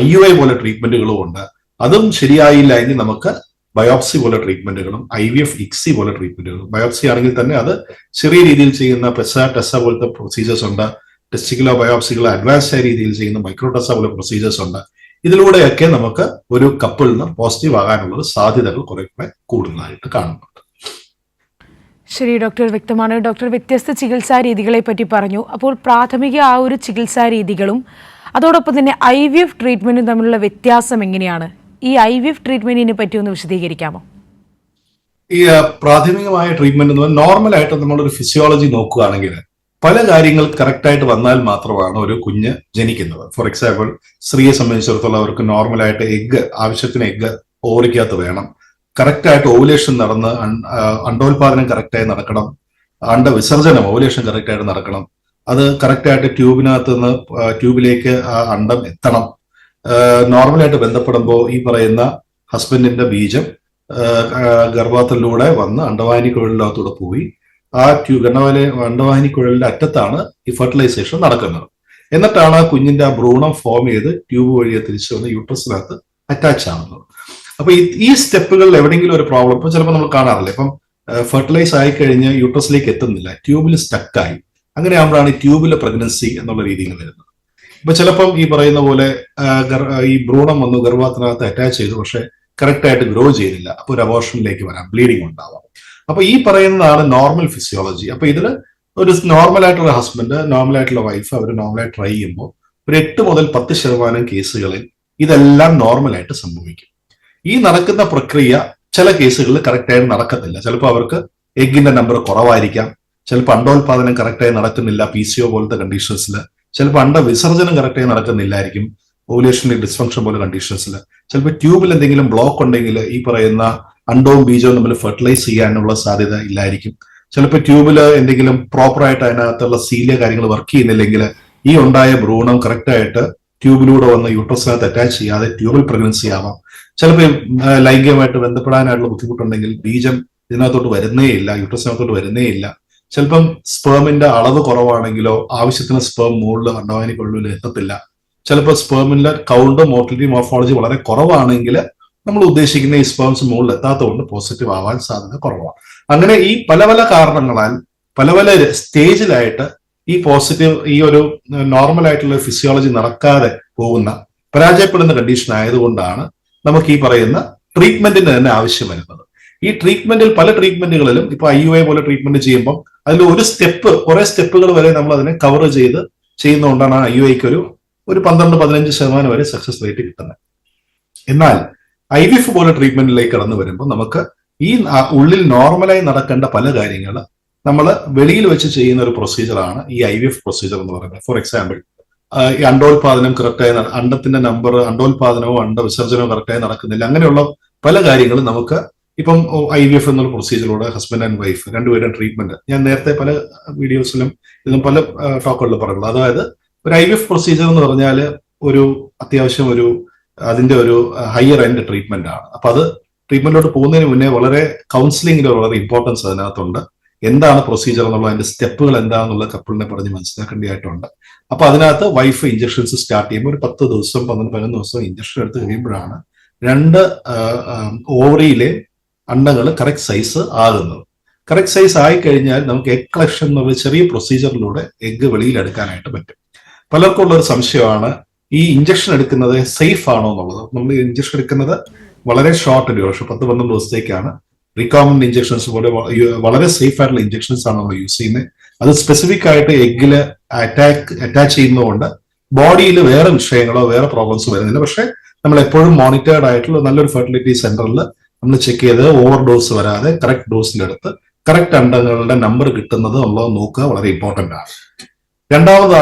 ഐ യു ഐ പോലെ ട്രീറ്റ്മെന്റുകളും ഉണ്ട്. അതും ശരിയായില്ല എങ്കിൽ നമുക്ക് ബയോപ്സി പോലെ ട്രീറ്റ്മെന്റുകളും ഐ വി എഫ് ഇക്സി പോലെ ട്രീറ്റ്മെന്റുകളും. ബയോപ്സി ആണെങ്കിൽ തന്നെ അത് ചെറിയ രീതിയിൽ ചെയ്യുന്ന പെസ ടെസ പോലത്തെ പ്രൊസീജിയേഴ്സ് ഉണ്ട്. ടെസ്റ്റിക്കുലോ ബയോപ്സികളോ അഡ്വാൻസ് ആയ രീതിയിൽ ചെയ്യുന്ന മൈക്രോ ടെസ പോലെ പ്രൊസീജിയേഴ്സ് ഉണ്ട്. ഇതിലൂടെയൊക്കെ നമുക്ക് ഒരു കപ്പിളിന് പോസിറ്റീവ് ആകാനുള്ള സാധ്യതകൾ കുറെ കൂടെ കൂടുതലായിട്ട് കാണുന്നുണ്ട്. ശരി ഡോക്ടർ വ്യക്തമാണ്. ഡോക്ടർ വ്യത്യസ്ത ചികിത്സാ രീതികളെ പറ്റി പറഞ്ഞു. അപ്പോൾ പ്രാഥമിക ആ ഒരു ചികിത്സാ രീതികളും അതോടൊപ്പം തന്നെ ഐ വി എഫ് ട്രീറ്റ്മെന്റും തമ്മിലുള്ള വ്യത്യാസം എങ്ങനെയാണ്? ഈ ഐ വി എഫ് ട്രീറ്റ്മെന്റിനെ പറ്റി ഒന്ന് വിശദീകരിക്കാമോ? ഈ പ്രാഥമികമായ ട്രീറ്റ്മെന്റ് എന്ന് ആയിട്ട് നമ്മളൊരു ഫിസിയോളജി നോക്കുകയാണെങ്കിൽ പല കാര്യങ്ങൾ കറക്റ്റ് ആയിട്ട് വന്നാൽ മാത്രമാണ് ഒരു കുഞ്ഞ് ജനിക്കുന്നത്. ഫോർ എക്സാമ്പിൾ സ്ത്രീയെ സംബന്ധിച്ചിടത്തോളം അവർക്ക് നോർമലായിട്ട് എഗ്ഗ് ആവശ്യത്തിന് എഗ്ഗ് ഓവറിക്കകത്ത് വേണം. കറക്റ്റ് ആയിട്ട് ഓവുലേഷൻ നടന്ന് അണ്ടോത്പാദനം കറക്റ്റായി നടക്കണം. അണ്ട വിസർജനം ഓവുലേഷൻ കറക്റ്റായിട്ട് നടക്കണം. അത് കറക്റ്റായിട്ട് ട്യൂബിനകത്ത് നിന്ന് ട്യൂബിലേക്ക് ആ അണ്ടം എത്തണം. നോർമലായിട്ട് ബന്ധപ്പെടുമ്പോൾ ഈ പറയുന്ന ഹസ്ബൻഡിന്റെ ബീജം ഗർഭത്തിലൂടെ വന്ന് അണ്ടവാഹിനി കുഴലിനകത്തൂടെ പോയി ആ ട്യൂ അണ്ടവാഹിനി കുഴലിന്റെ അറ്റത്താണ് ഈ ഫെർട്ടിലൈസേഷൻ നടക്കുന്നത്. എന്നിട്ടാണ് കുഞ്ഞിന്റെ ആ ഭ്രൂണം ഫോം ചെയ്ത് ട്യൂബ് വഴിയെ തിരിച്ചു വന്ന് യൂട്രസിനകത്ത് അറ്റാച്ച് ആവുന്നത്. അപ്പൊ ഈ- സ്റ്റെപ്പുകളിൽ എവിടെയെങ്കിലും ഒരു പ്രോബ്ലം ഇപ്പൊ ചിലപ്പോൾ നമ്മൾ കാണാറില്ല ഇപ്പം ഫെർട്ടിലൈസ് ആയി കഴിഞ്ഞ് യൂട്രസിലേക്ക് എത്തുന്നില്ല ട്യൂബിൽ സ്റ്റക്കായി അങ്ങനെ ആകുമ്പോഴാണ് ഈ ട്യൂബിലെ പ്രഗ്നൻസി എന്നുള്ള രീതിയിൽ വരുന്നത്. ഇപ്പൊ ചിലപ്പം ഈ പറയുന്ന പോലെ ഈ ഭ്രൂണം വന്നു ഗർഭത്തിനകത്ത് അറ്റാച്ച് ചെയ്തു പക്ഷെ കറക്റ്റ് ആയിട്ട് ഗ്രോ ചെയ്തില്ല അപ്പൊ ഒരു അബോർഷനിലേക്ക് വരാം ബ്ലീഡിംഗ് ഉണ്ടാവാം. അപ്പൊ ഈ പറയുന്നതാണ് നോർമൽ ഫിസിയോളജി അപ്പൊ ഇതിൽ ഒരു നോർമൽ ആയിട്ടുള്ള ഹസ്ബൻഡ് നോർമൽ ആയിട്ടുള്ള വൈഫ് അവർ നോർമലായിട്ട് ട്രൈ ചെയ്യുമ്പോൾ ഒരു എട്ട് മുതൽ പത്ത് ശതമാനം കേസുകളിൽ ഇതെല്ലാം നോർമലായിട്ട് സംഭവിക്കും. ഈ നടക്കുന്ന പ്രക്രിയ ചില കേസുകളിൽ കറക്റ്റായിട്ട് നടക്കത്തില്ല. ചിലപ്പോൾ അവർക്ക് എഗ്ഗിന്റെ നമ്പർ കുറവായിരിക്കാം. ചിലപ്പോൾ അണ്ടോത്പാദനം കറക്റ്റായി നടക്കുന്നില്ല പി സി ഒ പോലത്തെ കണ്ടീഷൻസിൽ ചിലപ്പോൾ അണ്ട വിസർജനം കറക്റ്റായി നടക്കുന്നില്ലായിരിക്കും ഓവുലേഷനിൽ ഡിസ്ഫങ്ഷൻ പോലെ കണ്ടീഷൻസിൽ ചിലപ്പോൾ ട്യൂബിൽ എന്തെങ്കിലും ബ്ലോക്ക് ഉണ്ടെങ്കിൽ ഈ പറയുന്ന അണ്ടവും ബീജവും തമ്മിൽ ഫെർട്ടിലൈസ് ചെയ്യാനുള്ള സാധ്യത ഇല്ലായിരിക്കും. ചിലപ്പോൾ ട്യൂബിൽ എന്തെങ്കിലും പ്രോപ്പറായിട്ട് അതിനകത്തുള്ള സീലിയ കാര്യങ്ങൾ വർക്ക് ചെയ്യുന്നില്ലെങ്കിൽ ഈ ഉണ്ടായ ഭ്രൂണം കറക്റ്റായിട്ട് ട്യൂബിലൂടെ വന്ന് യൂട്രസിനകത്ത് അറ്റാച്ച് ചെയ്യാതെ ട്യൂബിൽ പ്രഗ്നൻസി ആവാം. ചിലപ്പോൾ ലൈംഗികമായിട്ട് ബന്ധപ്പെടാനായിട്ടുള്ള ബുദ്ധിമുട്ടുണ്ടെങ്കിൽ ബീജം ഇതിനകത്തോട്ട് വരുന്നേ ഇല്ല യൂട്രസിനകത്തോട്ട് വരുന്നേ ഇല്ല. ചിലപ്പം സ്പേമിന്റെ അളവ് കുറവാണെങ്കിലോ ആവശ്യത്തിന് സ്പേം മുകളിൽ അണ്ടവാനിക്കുള്ളിൽ എത്തത്തില്ല. ചിലപ്പോൾ സ്പേമിന്റെ കൗണ്ട് മോട്ടിലിറ്റി മോർഫോളജി വളരെ കുറവാണെങ്കിൽ നമ്മൾ ഉദ്ദേശിക്കുന്ന ഈ സ്പേംസ് മുകളിൽ എത്താത്തതുകൊണ്ട് പോസിറ്റീവ് ആവാൻ സാധ്യത കുറവാണ്. അങ്ങനെ ഈ പല പല കാരണങ്ങളാൽ പല പല സ്റ്റേജിലായിട്ട് ഈ പോസിറ്റീവ് ഈ ഒരു നോർമൽ ആയിട്ടുള്ള ഫിസിയോളജി നടക്കാതെ പോകുന്ന പരാജയപ്പെടുന്ന കണ്ടീഷൻ ആയതുകൊണ്ടാണ് നമുക്ക് ഈ പറയുന്ന ട്രീറ്റ്മെന്റിന് തന്നെ ആവശ്യം വരുന്നത്. ഈ ട്രീറ്റ്മെന്റിൽ പല ട്രീറ്റ്മെന്റുകളിലും ഇപ്പൊ ഐ യു എ പോലെ ട്രീറ്റ്മെന്റ് ചെയ്യുമ്പോൾ അതിൽ ഒരു സ്റ്റെപ്പ് കുറെ സ്റ്റെപ്പുകൾ വരെ നമ്മൾ അതിനെ കവർ ചെയ്ത് ചെയ്യുന്നതുകൊണ്ടാണ് ഐ യു എക്ക് ഒരു ഒരു പന്ത്രണ്ട് പതിനഞ്ച് ശതമാനം വരെ സക്സസ് റേറ്റ് കിട്ടുന്നത്. എന്നാൽ ഐ വി എഫ് പോലെ ട്രീറ്റ്മെന്റിലേക്ക് കടന്നു വരുമ്പോൾ നമുക്ക് ഈ ഉള്ളിൽ നോർമലായി നടക്കേണ്ട പല കാര്യങ്ങൾ നമ്മൾ വെളിയിൽ വെച്ച് ചെയ്യുന്ന ഒരു പ്രൊസീജിയറാണ് ഈ ഐ വി എഫ് എന്ന് പറയുന്നത്. ഫോർ എക്സാമ്പിൾ ഈ അണ്ടോത്പാദനം കറക്റ്റായി അണ്ടത്തിന്റെ നമ്പർ അണ്ടോത്പാദനവും അണ്ട വിസർജനവും കറക്റ്റായി നടക്കുന്നില്ല. അങ്ങനെയുള്ള പല കാര്യങ്ങളും നമുക്ക് ഇപ്പം ഐ വി എഫ് എന്നുള്ള പ്രൊസീജിയറിലൂടെ ഹസ്ബൻഡ് ആൻഡ് വൈഫ് രണ്ടുപേരും ട്രീറ്റ്മെന്റ് ഞാൻ നേരത്തെ പല വീഡിയോസിലും ഇതും പല ടോക്കുകളിലും പറഞ്ഞു അതായത് ഒരു ഐ വി എഫ് പ്രൊസീജിയർ എന്ന് പറഞ്ഞാൽ ഒരു അത്യാവശ്യം ഒരു അതിന്റെ ഒരു ഹയർ എൻഡ് ട്രീറ്റ്മെന്റ് ആണ്. അപ്പൊ അത് ട്രീറ്റ്മെന്റിലോട്ട് പോകുന്നതിന് മുന്നേ വളരെ കൗൺസിലിംഗിൽ വളരെ ഇമ്പോർട്ടൻസ് അതിനകത്തുണ്ട്. എന്താണ് പ്രൊസീജിയർ എന്നുള്ള അതിന്റെ സ്റ്റെപ്പുകൾ എന്താണെന്നുള്ള കപ്പിളിനെ പറഞ്ഞ് മനസ്സിലാക്കേണ്ടതായിട്ടുണ്ട്. അപ്പൊ അതിനകത്ത് വൈഫ് ഇഞ്ചക്ഷൻസ് സ്റ്റാർട്ട് ചെയ്യുമ്പോൾ ഒരു പത്ത് ദിവസം പന്ത്രണ്ട് പതിനൊന്ന് ദിവസം ഇഞ്ചക്ഷൻ എടുത്ത് കഴിയുമ്പോഴാണ് രണ്ട് ഓവറിയിലെ അണ്ടങ്ങൾ കറക്റ്റ് സൈസ് ആകുന്നത്. കറക്റ്റ് സൈസ് ആയി കഴിഞ്ഞാൽ നമുക്ക് എഗ് കളക്ഷൻ എന്നുള്ള ചെറിയ പ്രൊസീജിയറിലൂടെ എഗ്ഗ് വെളിയിൽ എടുക്കാനായിട്ട് പറ്റും. പലർക്കും ഉള്ള ഒരു സംശയമാണ് ഈ ഇഞ്ചക്ഷൻ എടുക്കുന്നത് സേഫ് ആണോ എന്നുള്ളത്. നമ്മൾ ഇഞ്ചക്ഷൻ എടുക്കുന്നത് വളരെ ഷോർട്ട് ഡ്യൂറേഷൻ പത്ത് പന്ത്രണ്ട് ദിവസത്തേക്കാണ്. റിക്കോമൻഡ് ഇഞ്ചക്ഷൻസ് പോലെ വളരെ സേഫ് ആയിട്ടുള്ള ഇഞ്ചക്ഷൻസ് ആണ് നമ്മൾ യൂസ് ചെയ്യുന്നത് അത് സ്പെസിഫിക് ആയിട്ട് എഗ്ഗിൽ അറ്റാക്ക് അറ്റാച്ച് ചെയ്യുന്നതുകൊണ്ട് ബോഡിയിൽ വേറെ വിഷയങ്ങളോ വേറെ പ്രോബ്ലംസ് വരുന്നില്ല. പക്ഷെ നമ്മൾ എപ്പോഴും മോണിറ്റേർഡ് ആയിട്ടുള്ള നല്ലൊരു ഫെർട്ടിലിറ്റി സെന്ററിൽ നമ്മൾ ചെക്ക് ചെയ്ത് ഓവർ ഡോസ് വരാതെ കറക്റ്റ് ഡോസിലെടുത്ത് കറക്റ്റ് അണ്ടങ്ങളുടെ നമ്പർ കിട്ടുന്നത് ഉള്ളത് നോക്കുക വളരെ ഇമ്പോർട്ടന്റ് ആണ്. രണ്ടാമത്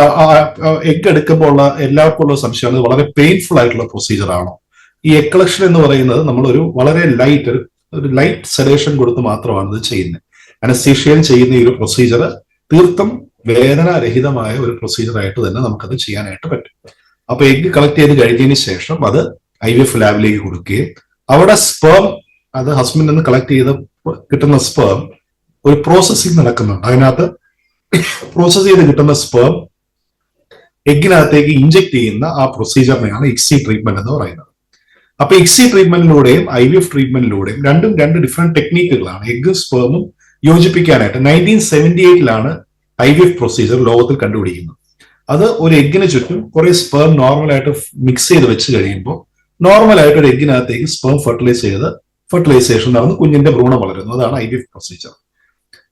എഗ് എടുക്കുമ്പോൾ ഉള്ള എല്ലാവർക്കും ഉള്ള സംശയമാണ് വളരെ പെയിൻഫുൾ ആയിട്ടുള്ള പ്രൊസീജിയർ ആണോ? ഈ എഗ് കളക്ഷൻ എന്ന് പറയുന്നത് നമ്മളൊരു വളരെ ലൈറ്റ് ഒരു ഒരു ലൈറ്റ് സെഡേഷൻ കൊടുത്ത് മാത്രമാണ് ഇത് ചെയ്യുന്നത്. അനസ്തീഷ്യൻ ചെയ്യുന്ന ഈ ഒരു പ്രൊസീജിയർ തീർത്തും വേദനാരഹിതമായ ഒരു പ്രൊസീജിയർ ആയിട്ട് തന്നെ നമുക്കത് ചെയ്യാനായിട്ട് പറ്റും. അപ്പൊ എഗ് കളക്ട് ചെയ്ത് കഴിഞ്ഞതിന് ശേഷം അത് ഐ വി എഫ് ലാബിലേക്ക് കൊടുക്കുകയും അവിടെ സ്പേം അത് ഹസ്ബൻഡിൽ നിന്ന് കളക്ട് ചെയ്ത് കിട്ടുന്ന സ്പേം ഒരു പ്രോസസ്സിംഗ് നടക്കുന്നുണ്ട്. അതിനകത്ത് പ്രോസസ് ചെയ്ത് കിട്ടുന്ന സ്പേം എഗ്ഗിനകത്തേക്ക് ഇഞ്ചെക്ട് ചെയ്യുന്ന ആ പ്രൊസീജിയറിനെയാണ് എക്സി ട്രീറ്റ്മെന്റ് എന്ന് പറയുന്നത്. അപ്പൊ ഇക്സി ട്രീറ്റ്മെന്റിലൂടെയും ഐ വി എഫ് ട്രീറ്റ്മെന്റിലൂടെയും രണ്ടും രണ്ട് ഡിഫറെന്റ് ടെക്നീക്കുകളാണ് എഗ്ഗും സ്പേമും യോജിപ്പിക്കാനായിട്ട് നയന്റീൻ സെവന്റി എയ്റ്റിലാണ് ഐ വി എഫ് പ്രൊസീജിയർ ലോകത്തിൽ കണ്ടുപിടിക്കുന്നത്. അത് ഒരു എഗ്ഗിന് ചുറ്റും കുറെ സ്പേം നോർമലായിട്ട് മിക്സ് ചെയ്ത് വെച്ച് കഴിയുമ്പോൾ നോർമലായിട്ട് ഒരു എഗ്ഗിനകത്തേക്ക് സ്പേം ഫെർട്ടിലൈസ് ചെയ്ത് ഫെർട്ടിലൈസേഷൻ നടന്ന് കുഞ്ഞിന്റെ ഭ്രൂണം വളരുന്നു. അതാണ് ഐ വി എഫ് പ്രൊസീജിയർ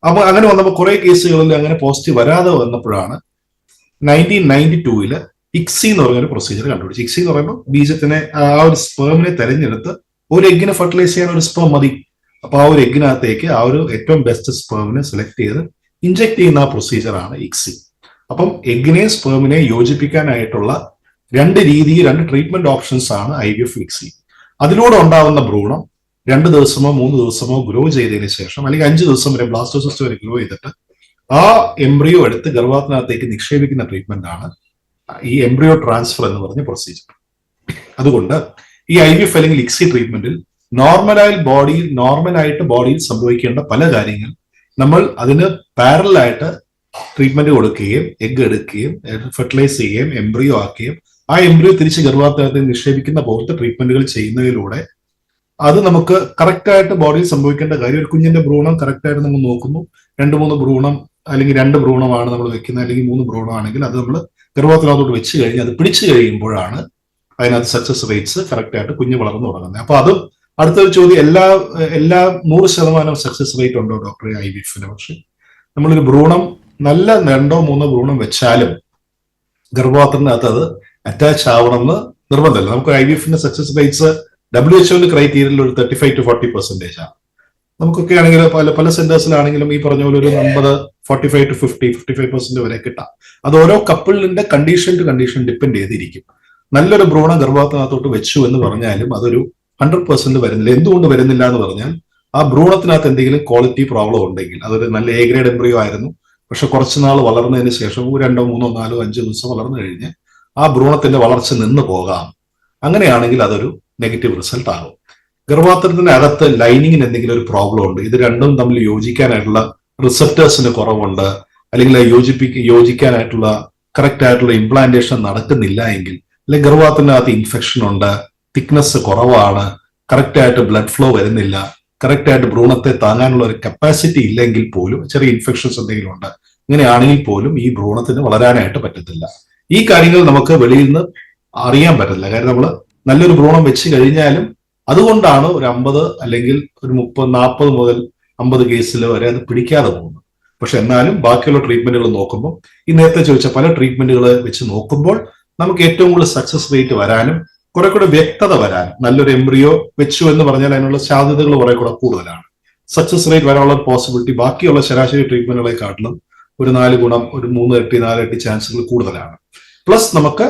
അപ്പൊ അങ്ങനെ വന്നപ്പോൾ കുറെ കേസുകളിൽ അങ്ങനെ പോസിറ്റീവ് വരാതെ വന്നപ്പോഴാണ് നയന്റീൻ നയന്റി ടൂവിൽ ഇക്സി എന്ന് പറഞ്ഞൊരു പ്രൊസീജിയർ കണ്ടുപിടിച്ചു. ഇക്സി എന്ന് പറയുമ്പോൾ ബീജത്തിനെ ആ ഒരു സ്പേമിനെ തെരഞ്ഞെടുത്ത് ഒരു എഗ്ഗിനെ ഫെർട്ടിലൈസ് ചെയ്യാൻ ഒരു സ്പേം മതി. അപ്പൊ ആ ഒരു എഗ്ഗിനകത്തേക്ക് ആ ഒരു ഏറ്റവും ബെസ്റ്റ് സ്പേമിനെ സെലക്ട് ചെയ്ത് ഇഞ്ചെക്ട് ചെയ്യുന്ന ആ പ്രൊസീജിയറാണ് ഇക്സി അപ്പം എഗ്ഗിനെ സ്പേമിനെ യോജിപ്പിക്കാനായിട്ടുള്ള രണ്ട് രീതി രണ്ട് ട്രീറ്റ്മെന്റ് ഓപ്ഷൻസ് ആണ് ഐ വി എഫ് ഇക്സി അതിലൂടെ ഉണ്ടാവുന്ന ഭ്രൂണം രണ്ട് ദിവസമോ മൂന്ന് ദിവസമോ ഗ്രോ ചെയ്തതിന് ശേഷം അല്ലെങ്കിൽ അഞ്ച് ദിവസം വരെ ബ്ലാസ്റ്റോസിസ്റ്റ് വരെ ഗ്രോ ചെയ്തിട്ട് ആ എംബ്രിയോ എടുത്ത് ഗർഭത്തിനകത്തേക്ക് നിക്ഷേപിക്കുന്ന ട്രീറ്റ്മെന്റ് ആണ് ഈ എംബ്രിയോ ട്രാൻസ്ഫർ എന്ന് പറഞ്ഞ പ്രൊസീജിയർ അതുകൊണ്ട് ഈ ഐ വി അല്ലെങ്കിൽ ഇക്സി ട്രീറ്റ്മെന്റിൽ നോർമലായി ബോഡിയിൽ നോർമലായിട്ട് ബോഡിയിൽ സംഭവിക്കേണ്ട പല കാര്യങ്ങൾ നമ്മൾ അതിന് പാരലായിട്ട് ട്രീറ്റ്മെന്റ് കൊടുക്കുകയും എഗ് എടുക്കുകയും ഫെർട്ടിലൈസ് ചെയ്യുകയും എംബ്രിയോ ആക്കുകയും ആ എംബ്രിയോ തിരിച്ച് ഗർഭാധാരത്തിൽ നിക്ഷേപിക്കുന്ന പോലത്തെ ട്രീറ്റ്മെന്റുകൾ ചെയ്യുന്നതിലൂടെ അത് നമുക്ക് കറക്റ്റായിട്ട് ബോഡിയിൽ സംഭവിക്കേണ്ട കാര്യം ഒരു കുഞ്ഞിന്റെ ഭ്രൂണം കറക്റ്റായിട്ട് നമ്മൾ നോക്കുന്നു. രണ്ട് മൂന്ന് ഭ്രൂണം അല്ലെങ്കിൽ രണ്ട് ഭ്രൂണമാണ് നമ്മൾ വെക്കുന്നത് അല്ലെങ്കിൽ മൂന്ന് ഭ്രൂണമാണെങ്കിൽ അത് നമ്മൾ ഗർഭത്തിനകത്തോട്ട് വെച്ച് കഴിഞ്ഞ് അത് പിടിച്ചു കഴിയുമ്പോഴാണ് അതിനകത്ത് സക്സസ് റേറ്റ്സ് കറക്റ്റ് ആയിട്ട് കുഞ്ഞ് വളർന്നു തുടങ്ങുന്നത്. അപ്പൊ അതും അടുത്തൊരു ചോദ്യം എല്ലാ എല്ലാ നൂറ് ശതമാനം സക്സസ് റേറ്റ് ഉണ്ടോ ഡോക്ടറെ ഐ വി എഫിന് പക്ഷെ നമ്മളൊരു ഭ്രൂണം നല്ല രണ്ടോ മൂന്നോ ഭ്രൂണം വെച്ചാലും ഗർഭപാത്രത്തിനകത്ത് അത് അറ്റാച്ച് ആവണമെന്ന് നിർബന്ധമില്ല. നമുക്ക് ഐ വി എഫിന്റെ സക്സസ് റേറ്റ്സ് ഡബ്ല്യു എച്ച്ഒന്റെ ക്രൈറ്റീരിയയിൽ ഒരു thirty five to forty percentage ആണ്. നമുക്കൊക്കെ ആണെങ്കിൽ പല പല സെന്റേഴ്സിലാണെങ്കിലും ഈ പറഞ്ഞ പോലെ ഒരു അമ്പത് forty five to fifty fifty five percent വരെ കിട്ടാം. അത് ഓരോ കപ്പിളിന്റെ കണ്ടീഷൻ ടു കണ്ടീഷൻ ഡിപ്പെൻഡ് ചെയ്തിരിക്കും. നല്ലൊരു ഭ്രൂണ ഗർഭത്തിനകത്തോട്ട് വെച്ചു എന്ന് പറഞ്ഞാലും അതൊരു ഹൺഡ്രഡ് പെർസെന്റ് വരുന്നില്ല. എന്തുകൊണ്ട് വരുന്നില്ല എന്ന് പറഞ്ഞാൽ ആ ഭ്രൂണത്തിനകത്ത് എന്തെങ്കിലും ക്വാളിറ്റി പ്രോബ്ലം ഉണ്ടെങ്കിൽ അതൊരു നല്ല എ ഗ്രേഡ് എംബ്രിയോ ആയിരുന്നു. പക്ഷെ കുറച്ച് നാൾ വളർന്നതിന് ശേഷം രണ്ടോ മൂന്നോ നാലോ അഞ്ചോ ദിവസം വളർന്നു കഴിഞ്ഞ് ആ ഭ്രൂണത്തിന്റെ വളർച്ച നിന്ന് പോകാം. അങ്ങനെയാണെങ്കിൽ അതൊരു നെഗറ്റീവ് റിസൾട്ട് ആകും. ഗർഭാത്രത്തിന്റെ അകത്ത് ലൈനിങ്ങിന് എന്തെങ്കിലും ഒരു പ്രോബ്ലം ഉണ്ട്. ഇത് രണ്ടും തമ്മിൽ യോജിക്കാനായിട്ടുള്ള റിസപ്റ്റേഴ്സിന് കുറവുണ്ട്. അല്ലെങ്കിൽ യോജിപ്പിക്ക യോജിക്കാനായിട്ടുള്ള കറക്റ്റ് ആയിട്ടുള്ള ഇംപ്ലാന്റേഷൻ നടക്കുന്നില്ല എങ്കിൽ അല്ലെങ്കിൽ ഗർഭാത്രത്തിനകത്ത് ഇൻഫെക്ഷൻ ഉണ്ട് തിക്നെസ് കുറവാണ് കറക്റ്റ് ആയിട്ട് ബ്ലഡ് ഫ്ലോ വരുന്നില്ല കറക്റ്റ് ആയിട്ട് ഭ്രൂണത്തെ താങ്ങാനുള്ള ഒരു കപ്പാസിറ്റി ഇല്ലെങ്കിൽ പോലും ചെറിയ ഇൻഫെക്ഷൻസ് എന്തെങ്കിലും ഉണ്ട്. ഇങ്ങനെയാണെങ്കിൽ പോലും ഈ ഭ്രൂണത്തിന് വളരാനായിട്ട് പറ്റത്തില്ല. ഈ കാര്യങ്ങൾ നമുക്ക് വെളിയിൽ നിന്ന് അറിയാൻ പറ്റത്തില്ല. കാര്യം നമ്മൾ നല്ലൊരു ഭ്രൂണം വെച്ച് കഴിഞ്ഞാലും അതുകൊണ്ടാണ് ഒരു അമ്പത് അല്ലെങ്കിൽ ഒരു മുപ്പത് നാൽപ്പത് മുതൽ അമ്പത് കേസിൽ വരെ അത് പിടിക്കാതെ പോകുന്നത്. പക്ഷെ എന്നാലും ബാക്കിയുള്ള ട്രീറ്റ്മെന്റുകൾ നോക്കുമ്പോൾ ഈ നേരത്തെ ചോദിച്ച പല ട്രീറ്റ്മെന്റുകൾ വെച്ച് നോക്കുമ്പോൾ നമുക്ക് ഏറ്റവും കൂടുതൽ സക്സസ് റേറ്റ് വരാനും കുറെ കൂടെ വ്യക്തത വരാനും നല്ലൊരു എംബ്രിയോ വെച്ചു എന്ന് പറഞ്ഞാൽ അതിനുള്ള സാധ്യതകൾ കുറെ കൂടെ കൂടുതലാണ്. സക്സസ് റേറ്റ് വരാനുള്ള പോസിബിലിറ്റി ബാക്കിയുള്ള ശരാശരി ട്രീറ്റ്മെന്റുകളെക്കാട്ടിലും ഒരു നാല് ഗുണം ഒരു മൂന്ന് എട്ടി നാല് എട്ടി ചാൻസുകൾ കൂടുതലാണ്. പ്ലസ് നമുക്ക്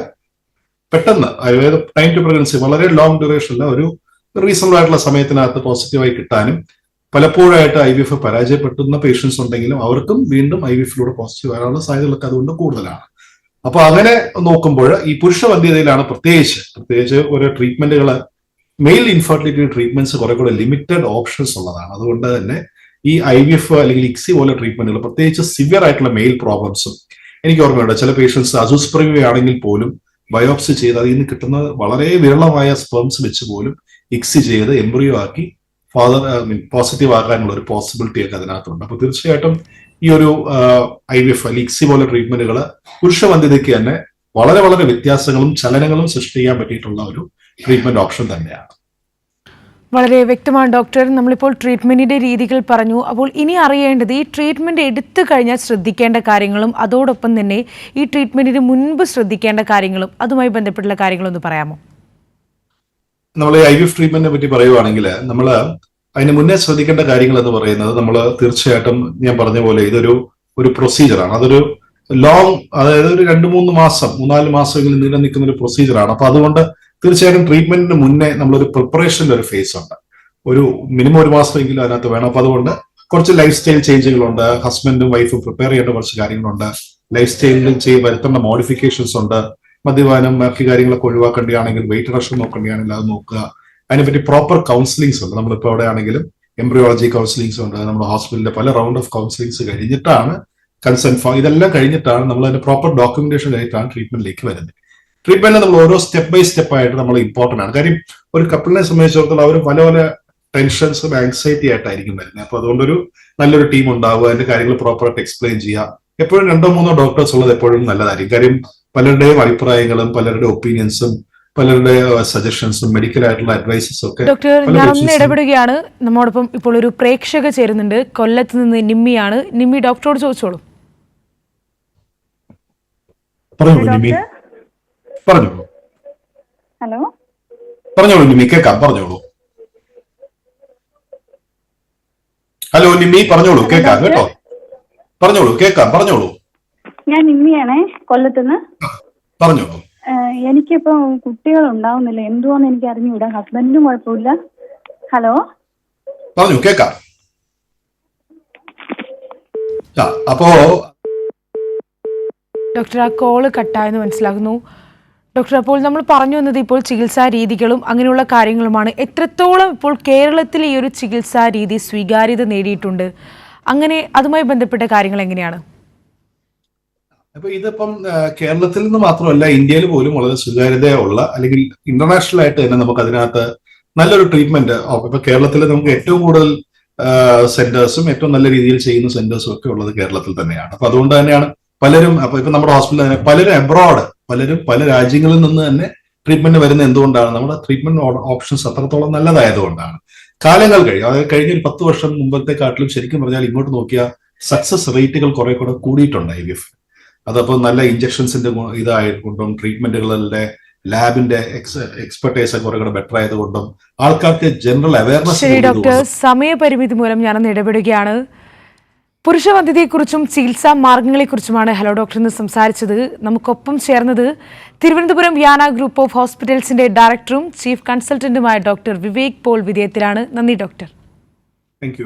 പെട്ടെന്ന് അതായത് ടൈം ടു പ്രഗ്നൻസി വളരെ ലോങ് ഡ്യൂറേഷനിൽ ഒരു റീസണബിൾ ആയിട്ടുള്ള സമയത്തിനകത്ത് പോസിറ്റീവായി കിട്ടാനും പലപ്പോഴായിട്ട് ഐ വി എഫ് പരാജയപ്പെടുന്ന പേഷ്യൻസ് ഉണ്ടെങ്കിലും അവർക്കും വീണ്ടും ഐ വി എഫിലൂടെ പോസിറ്റീവ് വരാനുള്ള സാധ്യതകളൊക്കെ അതുകൊണ്ട് കൂടുതലാണ്. അപ്പൊ അങ്ങനെ നോക്കുമ്പോൾ ഈ പുരുഷ വന്ധ്യതയിലാണ് പ്രത്യേകിച്ച് പ്രത്യേകിച്ച് ഒരു ട്രീറ്റ്മെന്റുകൾ മെയിൽ ഇൻഫെർട്ടിലിറ്റി ട്രീറ്റ്മെന്റ്സ് കുറെ കൂടെ ലിമിറ്റഡ് ഓപ്ഷൻസ് ഉള്ളതാണ്. അതുകൊണ്ട് തന്നെ ഈ ഐ വി എഫ് അല്ലെങ്കിൽ ഇക്സി പോലെ ട്രീറ്റ്മെന്റുകൾ പ്രത്യേകിച്ച് സിവിയർ ആയിട്ടുള്ള മെയിൽ പ്രോബ്ലംസും എനിക്ക് ഓർമ്മയുണ്ട് ചില പേഷ്യൻസ് അസൂസ്പ്രമി ആണെങ്കിൽ പോലും ബയോപ്സി ചെയ്ത് അതിൽ നിന്ന് കിട്ടുന്ന വളരെ വിരളമായ സ്പെംസ് വെച്ച് പോലും ഇക്സി ചെയ്ത് എംബ്രിയോ ആക്കി ഫാദർ പോസിറ്റീവ് ആകാനുള്ള ഒരു പോസിബിലിറ്റി ഒക്കെ അതിനകത്തുണ്ട്. അപ്പൊ തീർച്ചയായിട്ടും ഈ ഒരു ഐ വി എഫ് ഇക്സി പോലെ ട്രീറ്റ്മെന്റുകൾ പുരുഷ വന്ധ്യതയ്ക്ക് തന്നെ വളരെ വളരെ വ്യത്യാസങ്ങളും ചലനങ്ങളും സൃഷ്ടിക്കാൻ പറ്റിയിട്ടുള്ള ഒരു ട്രീറ്റ്മെന്റ് ഓപ്ഷൻ തന്നെയാണ്. വളരെ വ്യക്തമാണ് ഡോക്ടർ നമ്മളിപ്പോൾ ട്രീറ്റ്മെന്റിന്റെ രീതികൾ പറഞ്ഞു. അപ്പോൾ ഇനി അറിയേണ്ടത് ഈ ട്രീറ്റ്മെന്റ് എടുത്തു കഴിഞ്ഞാൽ ശ്രദ്ധിക്കേണ്ട കാര്യങ്ങളും അതോടൊപ്പം തന്നെ ഈ ട്രീറ്റ്മെന്റിന് മുൻപ് ശ്രദ്ധിക്കേണ്ട കാര്യങ്ങളും അതുമായി ബന്ധപ്പെട്ടുള്ള കാര്യങ്ങളൊന്ന് പറയാമോ? നമ്മൾ ഐ വി എഫ് ട്രീറ്റ്മെന്റിനെ പറ്റി പറയുവാണെങ്കിൽ നമ്മൾ അതിന് മുന്നേ ശ്രദ്ധിക്കേണ്ട കാര്യങ്ങൾ എന്ന് പറയുന്നത് നമ്മൾ തീർച്ചയായിട്ടും ഞാൻ പറഞ്ഞ പോലെ ഇതൊരു ഒരു പ്രൊസീജിയറാണ് അതൊരു ലോങ് അതായത് ഒരു രണ്ട് മൂന്ന് മാസം മൂന്നാൽ മാസമെങ്കിലും നീണ്ടു നിൽക്കുന്ന ഒരു പ്രൊസീജിയറാണ് അപ്പൊ അതുകൊണ്ട് തീർച്ചയായിട്ടും ട്രീറ്റ്മെന്റിന് മുന്നേ നമ്മളൊരു പ്രിപ്പറേഷന്റെ ഒരു ഫേസ് ഉണ്ട്. ഒരു മിനിമം ഒരു മാസമെങ്കിലും അതിനകത്ത് വേണം. അപ്പൊ അതുകൊണ്ട് കുറച്ച് ലൈഫ് സ്റ്റൈൽ ചേഞ്ചുകളുണ്ട് ഹസ്ബൻഡും വൈഫും പ്രിപ്പയർ ചെയ്യേണ്ട കുറച്ച് കാര്യങ്ങളുണ്ട്. ലൈഫ് സ്റ്റൈലിൽ ചെയ്ത് വരുത്തേണ്ട മോഡിഫിക്കേഷൻസ് ഉണ്ട്. മദ്യപാനം ബാക്കി കാര്യങ്ങളൊക്കെ ഒഴിവാക്കേണ്ടതാണെങ്കിൽ വെയിറ്റ് റിഡക്ഷൻ നോക്കേണ്ടതാണെങ്കിൽ അത് നോക്കുക. അതിനെപ്പറ്റി പ്രോപ്പർ കൗൺസിലിംഗ്സ് ഉണ്ട്. നമ്മളിപ്പോൾ അവിടെ ആണെങ്കിലും എംബ്രിയോളജി കൗൺസിലിംഗ്സ് ഉണ്ട്. നമ്മുടെ ഹോസ്പിറ്റലിലെ പല റൗണ്ട് ഓഫ് കൗൺസിലിംഗ്സ് കഴിഞ്ഞിട്ടാണ് കൺസേൺ ഫോം ഇതെല്ലാം കഴിഞ്ഞിട്ടാണ് നമ്മൾ അതിന്റെ പ്രോപ്പർ ഡോക്യുമെന്റേഷൻ കഴിഞ്ഞിട്ടാണ് ട്രീറ്റ്മെന്റിലേക്ക് വരുന്നത്. ട്രീറ്റ്മെന്റ് നമ്മൾ ഓരോ സ്റ്റെപ്പ് ബൈ സ്റ്റെപ്പ് ആയിട്ട് നമ്മൾ ഇമ്പോർട്ടന്റ് ആണ്. കാര്യം ഒരു കപ്പിളിനെ സംബന്ധിച്ചിടത്തോളം അവർ പല പല ടെൻഷൻസും ആങ്സൈറ്റി ആയിട്ടായിരിക്കും വരുന്നത്. അപ്പൊ അതുകൊണ്ടൊരു നല്ലൊരു ടീം ഉണ്ടാവുക അതിന്റെ കാര്യങ്ങൾ പ്രോപ്പറായിട്ട് എക്സ്പ്ലെയിൻ ചെയ്യുക. എപ്പോഴും രണ്ടോ മൂന്നോ ഡോക്ടേഴ്സ് ഉള്ളത് എപ്പോഴും നല്ലതായിരിക്കും. കാര്യം പലരുടെയും അഭിപ്രായങ്ങളും പലരുടെ ഒപ്പീനിയൻസും പലരുടെ സജഷൻസും മെഡിക്കൽ ആയിട്ടുള്ള അഡ്വൈസസ് ഒക്കെ ഡോക്ടർ ഉം- ഇടപെടുകയാണ് നമ്മോടൊപ്പം ഇപ്പോൾ ഒരു പ്രേക്ഷക ചേരുന്നുണ്ട്. കൊല്ലത്ത് നിന്ന് നിമ്മിയാണ്. നിമ്മി ഡോക്ടറോട് ചോദിച്ചോളൂ. പറഞ്ഞോളൂ നിമി പറഞ്ഞോളൂ. ഹലോ. പറഞ്ഞോളൂ നിമി കേൾക്കാം. പറഞ്ഞോളൂ. ഹലോ നിമ്മി പറഞ്ഞോളൂ കേൾക്കാം കേട്ടോ? പറഞ്ഞോളൂ കേൾക്കാം പറഞ്ഞോളൂ. ഞാൻ നിമ്മിയാണേ കൊല്ലത്തുനിന്ന്. പറഞ്ഞു. എനിക്കിപ്പോ കുട്ടികൾ ഉണ്ടാവുന്നില്ല എന്തുവാന്ന് എനിക്ക് അറിഞ്ഞുകൂടാ. ഹസ്ബൻഡിനും കുഴപ്പമില്ല. ഹലോ? പറഞ്ഞു കേക്കാം. അപ്പോ ഡോക്ടർ ആ കോൾ കട്ടായെന്ന് മനസ്സിലാകുന്നു. ഡോക്ടർ അപ്പോൾ നമ്മൾ പറഞ്ഞു വന്നത് ഇപ്പോൾ ചികിത്സാ രീതികളും അങ്ങനെയുള്ള കാര്യങ്ങളുമാണ്. എത്രത്തോളം ഇപ്പോൾ കേരളത്തിൽ ഈ ഒരു ചികിത്സാ രീതി സ്വീകാര്യത നേടിയിട്ടുണ്ട്? അങ്ങനെ അതുമായി ബന്ധപ്പെട്ട കാര്യങ്ങൾ എങ്ങനെയാണ്? അപ്പൊ ഇതിപ്പം കേരളത്തിൽ നിന്ന് മാത്രമല്ല ഇന്ത്യയിൽ പോലും വളരെ സ്വീകാര്യതയുള്ള അല്ലെങ്കിൽ ഇന്റർനാഷണൽ ആയിട്ട് തന്നെ നമുക്ക് അതിനകത്ത് നല്ലൊരു ട്രീറ്റ്മെന്റ് ഇപ്പൊ കേരളത്തിൽ നമുക്ക് ഏറ്റവും കൂടുതൽ സെന്റേഴ്സും ഏറ്റവും നല്ല രീതിയിൽ ചെയ്യുന്ന സെന്റേഴ്സും ഒക്കെ ഉള്ളത് കേരളത്തിൽ തന്നെയാണ്. അപ്പൊ അതുകൊണ്ട് തന്നെയാണ് പലരും അപ്പൊ ഇപ്പൊ നമ്മുടെ ഹോസ്പിറ്റലിൽ തന്നെ പലരും അബ്രോഡ് പലരും പല രാജ്യങ്ങളിൽ നിന്ന് തന്നെ ട്രീറ്റ്മെന്റ് വരുന്നത് എന്തുകൊണ്ടാണ്? നമ്മുടെ ട്രീറ്റ്മെന്റ് ഓപ്ഷൻസ് അത്രത്തോളം നല്ലതായതുകൊണ്ടാണ്. കാലങ്ങൾ കഴിയും അതായത് കഴിഞ്ഞ ഒരു പത്ത് വർഷം മുമ്പത്തെ കാട്ടിലും ശരിക്കും പറഞ്ഞാൽ ഇങ്ങോട്ട് നോക്കിയാൽ സക്സസ് റേറ്റുകൾ കുറെ കൂടെ കൂടിയിട്ടുണ്ട് ഐ വി എഫ്. അതപ്പോൾ നല്ല ഇഞ്ചക്ഷൻസിന്റെ ഇതായതുകൊണ്ടും ട്രീറ്റ്മെന്റുകളുടെ ലാബിന്റെ എക്സ്പെർട്ടൈസ് കുറെ കൂടെ ബെറ്റർ ആയതുകൊണ്ടും ആൾക്കാർക്ക് ജനറൽ അവയർനെസ് ശരി ഡോക്ടർ സമയപരിമിതി മൂലം ഞാനൊന്ന് ഇടപെടുകയാണ്. പുരുഷവന്ധ്യതയെക്കുറിച്ചും ചികിത്സാ മാർഗങ്ങളെക്കുറിച്ചുമാണ് ഹലോ ഡോക്ടർ ഇന്ന് സംസാരിച്ചത്. നമുക്കൊപ്പം ചേർന്നത് തിരുവനന്തപുരം യാന ഗ്രൂപ്പ് ഓഫ് ഹോസ്പിറ്റൽസിന്റെ ഡയറക്ടറും ചീഫ് കൺസൾട്ടന്റുമായ ഡോക്ടർ വിവേക് പോൾ വിധേയത്തിലാണ് നന്ദി ഡോക്ടർ താങ്ക്